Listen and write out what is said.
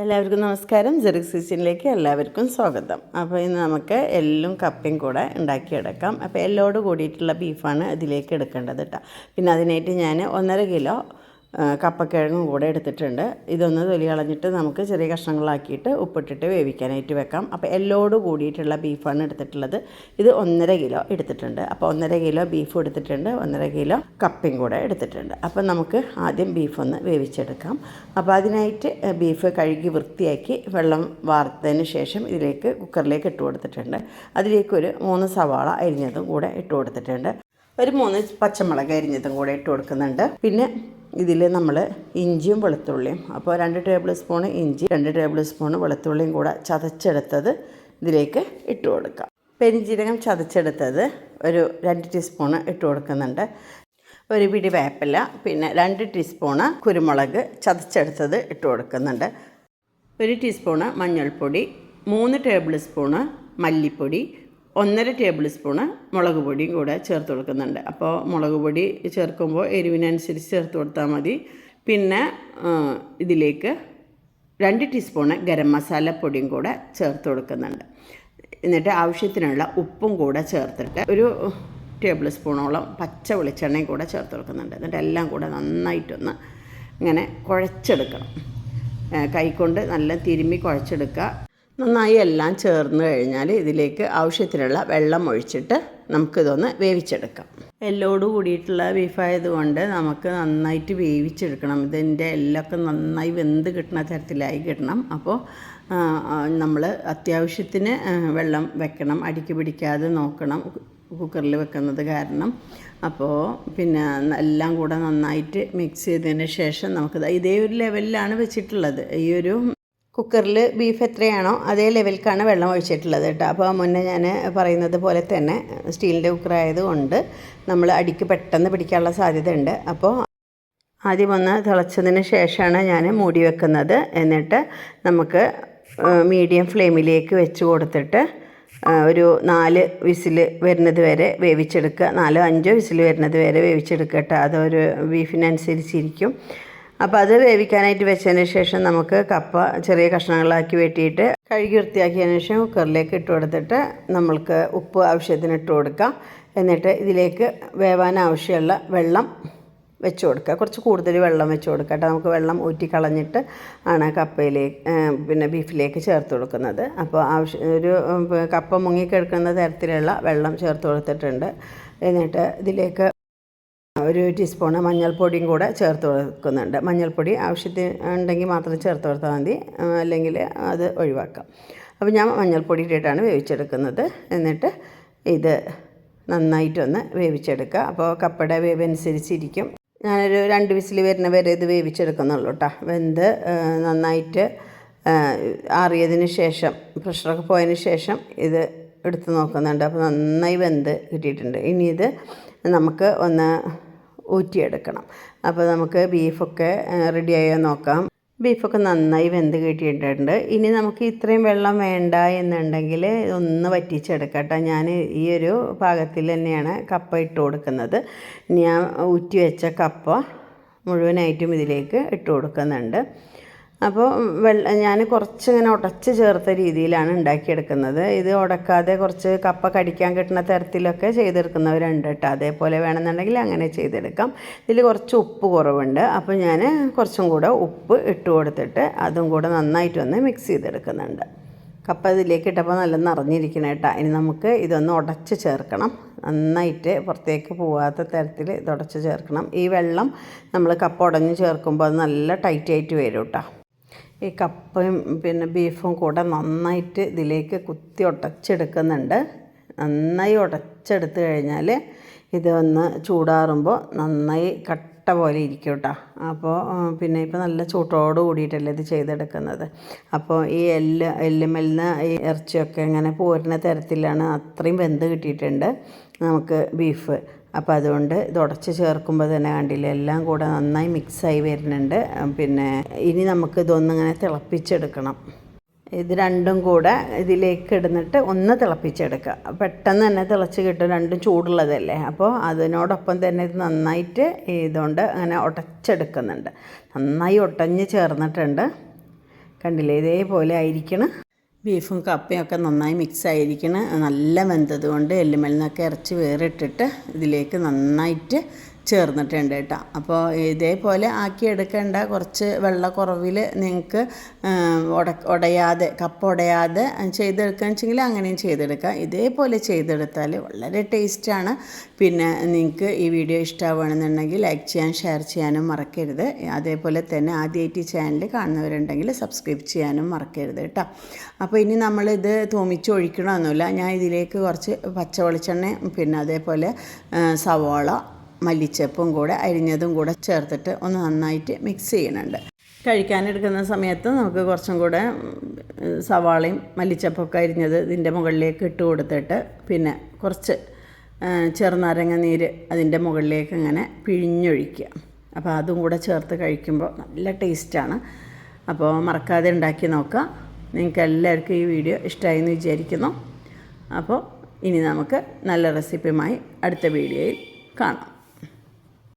എല്ലാവർക്കും നമസ്കാരം. ജെറിക്സ് കിച്ചണിലേക്ക് എല്ലാവർക്കും സ്വാഗതം. അപ്പോൾ ഇന്ന് നമുക്ക് എല്ലും കപ്പയും കൂടെ ഉണ്ടാക്കിയെടുക്കാം. അപ്പോൾ എല്ലോട് കൂടിയിട്ടുള്ള ബീഫാണ് ഇതിലേക്ക് എടുക്കേണ്ടത് കേട്ടോ പിന്നെ അതിനായിട്ട് ഞാൻ ഒന്നര കിലോ കപ്പക്കിഴങ്ങും കൂടെ എടുത്തിട്ടുണ്ട്. ഇതൊന്ന് തൊലി കളഞ്ഞിട്ട് നമുക്ക് ചെറിയ കഷ്ണങ്ങളാക്കിയിട്ട് ഉപ്പിട്ടിട്ട് വേവിക്കാനായിട്ട് വെക്കാം അപ്പോൾ എല്ലോട് കൂടിയിട്ടുള്ള ബീഫാണ് എടുത്തിട്ടുള്ളത്. ഇത് ഒന്നര കിലോ എടുത്തിട്ടുണ്ട്. അപ്പോൾ ഒന്നര കിലോ ബീഫ് എടുത്തിട്ടുണ്ട്. ഒന്നര കിലോ കപ്പയും കൂടെ എടുത്തിട്ടുണ്ട്. അപ്പോൾ നമുക്ക് ആദ്യം ബീഫ് ഒന്ന് വേവിച്ചെടുക്കാം. അപ്പോൾ അതിനായിട്ട് ബീഫ് കഴുകി വൃത്തിയാക്കി വെള്ളം വാർത്തതിന് ശേഷം ഇതിലേക്ക് കുക്കറിലേക്ക് ഇട്ട് കൊടുത്തിട്ടുണ്ട്. അതിലേക്ക് ഒരു മൂന്ന് സവാള അരിഞ്ഞതും കൂടെ ഇട്ട് കൊടുത്തിട്ടുണ്ട്. ഒരു മൂന്ന് പച്ചമുളക് അരിഞ്ഞതും കൂടെ ഇട്ട് കൊടുക്കുന്നുണ്ട്. പിന്നെ ഇതിൽ നമ്മൾ ഇഞ്ചിയും വെളുത്തുള്ളിയും അപ്പോൾ രണ്ട് ടേബിൾ സ്പൂൺ ഇഞ്ചി രണ്ട് ടേബിൾ സ്പൂൺ വെളുത്തുള്ളിയും കൂടെ ചതച്ചെടുത്തത് ഇതിലേക്ക് ഇട്ട് കൊടുക്കാം. പെരിഞ്ജീരകം ചതച്ചെടുത്തത് ഒരു രണ്ട് ടീസ്പൂണ് ഇട്ട് കൊടുക്കുന്നുണ്ട്. ഒരു പിടി വേപ്പില പിന്നെ രണ്ട് ടീസ്പൂണ് കുരുമുളക് ചതച്ചെടുത്തത് ഇട്ട് കൊടുക്കുന്നുണ്ട്. ഒരു ടീസ്പൂണ് മഞ്ഞൾപ്പൊടി മൂന്ന് ടേബിൾ സ്പൂണ് മല്ലിപ്പൊടി ഒന്നര ടേബിൾ സ്പൂണ് മുളക് പൊടിയും കൂടെ ചേർത്ത് കൊടുക്കുന്നുണ്ട്. അപ്പോൾ മുളക് പൊടി ചേർക്കുമ്പോൾ എരിവിനനുസരിച്ച് ചേർത്ത് കൊടുത്താൽ മതി. പിന്നെ ഇതിലേക്ക് രണ്ട് ടീസ്പൂണ് ഗരം മസാല പൊടിയും കൂടെ ചേർത്ത് കൊടുക്കുന്നുണ്ട്. എന്നിട്ട് ആവശ്യത്തിനുള്ള ഉപ്പും കൂടെ ചേർത്തിട്ട് ഒരു ടേബിൾ സ്പൂണോളം പച്ച വെളിച്ചെണ്ണയും കൂടെ ചേർത്ത് കൊടുക്കുന്നുണ്ട്. എന്നിട്ട് എല്ലാം കൂടെ നന്നായിട്ടൊന്ന് ഇങ്ങനെ കുഴച്ചെടുക്കണം. കൈക്കൊണ്ട് കൈകൊണ്ട് നല്ല തിരുമ്മി കുഴച്ചെടുക്കുക. നന്നായി എല്ലാം ചേർന്ന് കഴിഞ്ഞാൽ ഇതിലേക്ക് ആവശ്യത്തിനുള്ള വെള്ളം ഒഴിച്ചിട്ട് നമുക്കിതൊന്ന് വേവിച്ചെടുക്കാം. എല്ലോട് കൂടിയിട്ടുള്ള ബീഫായതുകൊണ്ട് നമുക്ക് നന്നായിട്ട് വേവിച്ചെടുക്കണം. ഇതിന്റെ എല്ലൊക്കെ നന്നായി വെന്ത് കിട്ടുന്ന തരത്തിലായി കിട്ടണം. അപ്പോൾ നമ്മൾ അത്യാവശ്യത്തിന് വെള്ളം വെക്കണം. അടിക്ക് പിടിക്കാതെ നോക്കണം കുക്കറിൽ വെക്കുന്നത് കാരണം. അപ്പോൾ പിന്നെ എല്ലാം കൂടെ നന്നായിട്ട് മിക്സ് ചെയ്തതിന് ശേഷം നമുക്ക് ഇതേ ഒരു ലെവലിലാണ് വെച്ചിട്ടുള്ളത്. ഈ ഒരു കുക്കറിൽ ബീഫ് എത്രയാണോ അതേ ലെവൽക്കാണ് വെള്ളം ഒഴിച്ചിട്ടുള്ളത് കേട്ടോ. അപ്പോൾ മുന്നേ ഞാൻ പറയുന്നത് പോലെ തന്നെ സ്റ്റീലിന്റെ കുക്കറായതുകൊണ്ട് നമ്മൾ അടിക്ക് പെട്ടെന്ന് പിടിക്കാനുള്ള സാധ്യതയുണ്ട്. അപ്പോൾ ആദ്യം ഒന്ന് തിളച്ചതിന് ശേഷമാണ് ഞാൻ മൂടി വെക്കുന്നത്. എന്നിട്ട് നമുക്ക് മീഡിയം ഫ്ലെയിമിലേക്ക് വെച്ച് കൊടുത്തിട്ട് ഒരു നാല് വിസിൽ വരുന്നത് വരെ വേവിച്ചെടുക്കുക. നാലോ അഞ്ചോ വിസിൽ വരുന്നത് വരെ വേവിച്ചെടുക്കുക കേട്ടോ. അതൊരു ബീഫിനനുസരിച്ചിരിക്കും. അപ്പോൾ അത് വേവിക്കാനായിട്ട് വെച്ചതിന് ശേഷം നമുക്ക് കപ്പ ചെറിയ കഷ്ണങ്ങളാക്കി വെട്ടിയിട്ട് കഴുകി വൃത്തിയാക്കിയതിന് ശേഷം കുക്കറിലേക്ക് ഇട്ട് കൊടുത്തിട്ട് നമ്മൾക്ക് ഉപ്പ് ആവശ്യത്തിന് ഇട്ട് കൊടുക്കാം. എന്നിട്ട് ഇതിലേക്ക് വേവാൻ ആവശ്യമുള്ള വെള്ളം വെച്ച് കൊടുക്കുക. കുറച്ച് കൂടുതൽ വെള്ളം വെച്ച് കൊടുക്കുക കേട്ടോ. നമുക്ക് വെള്ളം ഊറ്റി കളഞ്ഞിട്ട് ആണ് കപ്പയിലേക്ക് പിന്നെ ബീഫിലേക്ക് ചേർത്ത് കൊടുക്കുന്നത്. അപ്പോൾ ആവശ്യം ഒരു കപ്പ മുങ്ങിക്കിടക്കുന്ന തരത്തിലുള്ള വെള്ളം ചേർത്ത് കൊടുത്തിട്ടുണ്ട്. എന്നിട്ട് ഇതിലേക്ക് ഒരു ടീസ്പൂൺ മഞ്ഞൾപ്പൊടിയും കൂടെ ചേർത്ത് കൊടുക്കുന്നുണ്ട് മഞ്ഞൾപ്പൊടി ആവശ്യത്തിന് ഉണ്ടെങ്കിൽ മാത്രം ചേർത്ത് കൊടുത്താൽ മതി. അല്ലെങ്കിൽ അത് ഒഴിവാക്കാം. അപ്പോൾ ഞാൻ മഞ്ഞൾപ്പൊടി ഇട്ടിട്ടാണ് വേവിച്ചെടുക്കുന്നത്. എന്നിട്ട് ഇത് നന്നായിട്ടൊന്ന് വേവിച്ചെടുക്കുക. അപ്പോൾ കപ്പയുടെ വേവ് അനുസരിച്ചിരിക്കും ഞാനൊരു രണ്ട് വിസിൽ വരുന്ന വരെ ഇത് വേവിച്ചെടുക്കുന്നുള്ളൂ കേട്ടോ വെന്ത് നന്നായിട്ട് ആറിയതിന് ശേഷം പ്രഷറൊക്കെ പോയതിന് ശേഷം ഇത് എടുത്ത് നോക്കുന്നുണ്ട്. അപ്പോൾ നന്നായി വെന്ത് കിട്ടിയിട്ടുണ്ട്. ഇനി ഇത് നമുക്ക് ഒന്ന് ഊറ്റിയെടുക്കണം. അപ്പോൾ നമുക്ക് ബീഫൊക്കെ റെഡിയായോ നോക്കാം. ബീഫൊക്കെ നന്നായി വെന്ത് കിട്ടിയിട്ടുണ്ട്. ഇനി നമുക്ക് ഇത്രയും വെള്ളം വേണ്ട എന്നുണ്ടെങ്കിൽ ഒന്ന് വറ്റിച്ചെടുക്കട്ടെ ഞാൻ ഈ ഒരു പാകത്തിൽ തന്നെയാണ് കപ്പ ഇട്ട് കൊടുക്കുന്നത്. ഞാൻ ഊറ്റി വെച്ച കപ്പ മുഴുവനായിട്ടും ഇതിലേക്ക് ഇട്ട് കൊടുക്കുന്നുണ്ട്. അപ്പോൾ വെള്ള ഞാൻ കുറച്ച് ഇങ്ങനെ ഉടച്ച് ചേർത്ത രീതിയിലാണ് ഉണ്ടാക്കിയെടുക്കുന്നത്. ഇത് ഉടക്കാതെ കുറച്ച് കപ്പ കടിക്കാൻ കിട്ടുന്ന തരത്തിലൊക്കെ ചെയ്തെടുക്കുന്നവരുണ്ട് കേട്ടോ അതേപോലെ വേണമെന്നുണ്ടെങ്കിൽ അങ്ങനെ ചെയ്തെടുക്കാം. ഇതിൽ കുറച്ച് ഉപ്പ് കുറവുണ്ട്. അപ്പോൾ ഞാൻ കുറച്ചും കൂടെ ഉപ്പ് ഇട്ട് കൊടുത്തിട്ട് അതും കൂടെ നന്നായിട്ട് ഒന്ന് മിക്സ് ചെയ്തെടുക്കുന്നുണ്ട്. കപ്പ ഇതിലേക്ക് ഇട്ടപ്പോൾ നല്ല നിറഞ്ഞിരിക്കണം കേട്ടോ. ഇനി നമുക്ക് ഇതൊന്ന് ഉടച്ച് ചേർക്കണം. നന്നായിട്ട് പുറത്തേക്ക് പോവാത്ത തരത്തിൽ ഇത് ഉടച്ച് ചേർക്കണം. ഈ വെള്ളം നമ്മൾ കപ്പ ഉടഞ്ഞ് ചേർക്കുമ്പോൾ അത് നല്ല ടൈറ്റായിട്ട് വരും കേട്ടോ. ഈ കപ്പയും പിന്നെ ബീഫും കൂടെ നന്നായിട്ട് ഇതിലേക്ക് കുത്തി ഉടച്ചെടുക്കുന്നുണ്ട്. നന്നായി ഉടച്ചെടുത്ത് കഴിഞ്ഞാൽ ഇതൊന്ന് ചൂടാറുമ്പോൾ നന്നായി കട്ട പോലെ ഇരിക്കും കേട്ടോ. അപ്പോൾ പിന്നെ ഇപ്പോൾ നല്ല ചൂട്ടോട് കൂടിയിട്ടല്ലേ ഇത് ചെയ്തെടുക്കുന്നത്. അപ്പോൾ ഈ എല്ല് എല്ലുമെല്ലിന് ഈ ഇറച്ചിയൊക്കെ ഇങ്ങനെ പോരുന്ന തരത്തിലാണ് അത്രയും വെന്ത് കിട്ടിയിട്ടുണ്ട്. നമുക്ക് ബീഫ് അപ്പോൾ അതുകൊണ്ട് ഇത് ഉടച്ച് ചേർക്കുമ്പോൾ തന്നെ കണ്ടില്ല എല്ലാം കൂടെ നന്നായി മിക്സായി വരുന്നുണ്ട്. പിന്നെ ഇനി നമുക്ക് ഇതൊന്നിങ്ങനെ തിളപ്പിച്ചെടുക്കണം. ഇത് രണ്ടും കൂടെ ഇതിലേക്ക് ഇടുന്നിട്ട് ഒന്ന് തിളപ്പിച്ചെടുക്കുക. പെട്ടെന്ന് തന്നെ തിളച്ച് കിട്ടും രണ്ടും ചൂടുള്ളതല്ലേ? അപ്പോൾ അതിനോടൊപ്പം തന്നെ ഇത് നന്നായിട്ട് ഇതുകൊണ്ട് അങ്ങനെ ഉടച്ചെടുക്കുന്നുണ്ട്. നന്നായി ഒട്ടഞ്ഞ് ചേർന്നിട്ടുണ്ട്. കണ്ടില്ലേ ഇതേപോലെ ആയിരിക്കണം. ബീഫും കപ്പയും ഒക്കെ നന്നായി മിക്സ് ആയിരിക്കണം. നല്ല വെന്തത് കൊണ്ട് എല്ലുമൽ ഇറച്ചി വേറിട്ടിട്ട് ഇതിലേക്ക് നന്നായിട്ട് ചേർന്നിട്ടുണ്ട് കേട്ടോ. അപ്പോൾ ഇതേപോലെ ആക്കി എടുക്കേണ്ട കുറച്ച് വെള്ളക്കുറവിൽ നിങ്ങൾക്ക് ഉട ഉടയാതെ കപ്പ് ഉടയാതെ ചെയ്തെടുക്കുക വെച്ചെങ്കിൽ അങ്ങനെയും ചെയ്തെടുക്കാം. ഇതേപോലെ ചെയ്തെടുത്താൽ വളരെ ടേസ്റ്റാണ് പിന്നെ നിങ്ങൾക്ക് ഈ വീഡിയോ ഇഷ്ടമാവുകയാണെന്നുണ്ടെങ്കിൽ ലൈക്ക് ചെയ്യാൻ ഷെയർ ചെയ്യാനും മറക്കരുത്. അതേപോലെ തന്നെ ആദ്യമായിട്ട് ഈ ചാനൽ കാണുന്നവരുണ്ടെങ്കിൽ സബ്സ്ക്രൈബ് ചെയ്യാനും മറക്കരുത് കേട്ടോ. അപ്പോൾ ഇനി നമ്മളിത് തോമിച്ച് ഒഴിക്കണമെന്നില്ല ഞാൻ ഇതിലേക്ക് കുറച്ച് പച്ച വെളിച്ചെണ്ണയും പിന്നെ അതേപോലെ സവാള മല്ലിച്ചപ്പും കൂടെ അരിഞ്ഞതും കൂടെ ചേർത്തിട്ട് ഒന്ന് നന്നായിട്ട് മിക്സ് ചെയ്യുന്നുണ്ട്. കഴിക്കാനെടുക്കുന്ന സമയത്ത് നമുക്ക് കുറച്ചും കൂടെ സവാളയും മല്ലിച്ചപ്പൊക്കെ അരിഞ്ഞത് ഇതിന്റെ മുകളിലേക്ക് ഇട്ട് കൊടുത്തിട്ട് പിന്നെ കുറച്ച് ചെറുനാരങ്ങ നീര് അതിന്റെ മുകളിലേക്ക് ഇങ്ങനെ പിഴിഞ്ഞൊഴിക്കുക. അപ്പോൾ അതും കൂടെ ചേർത്ത് കഴിക്കുമ്പോൾ നല്ല ടേസ്റ്റാണ് അപ്പോൾ മറക്കാതെ ഉണ്ടാക്കി നോക്കാം നിങ്ങൾക്ക് എല്ലാവർക്കും ഈ വീഡിയോ ഇഷ്ടമായി എന്ന് വിചാരിക്കുന്നു. അപ്പോൾ ഇനി നമുക്ക് നല്ല റെസിപ്പിയുമായി അടുത്ത വീഡിയോയിൽ കാണാം.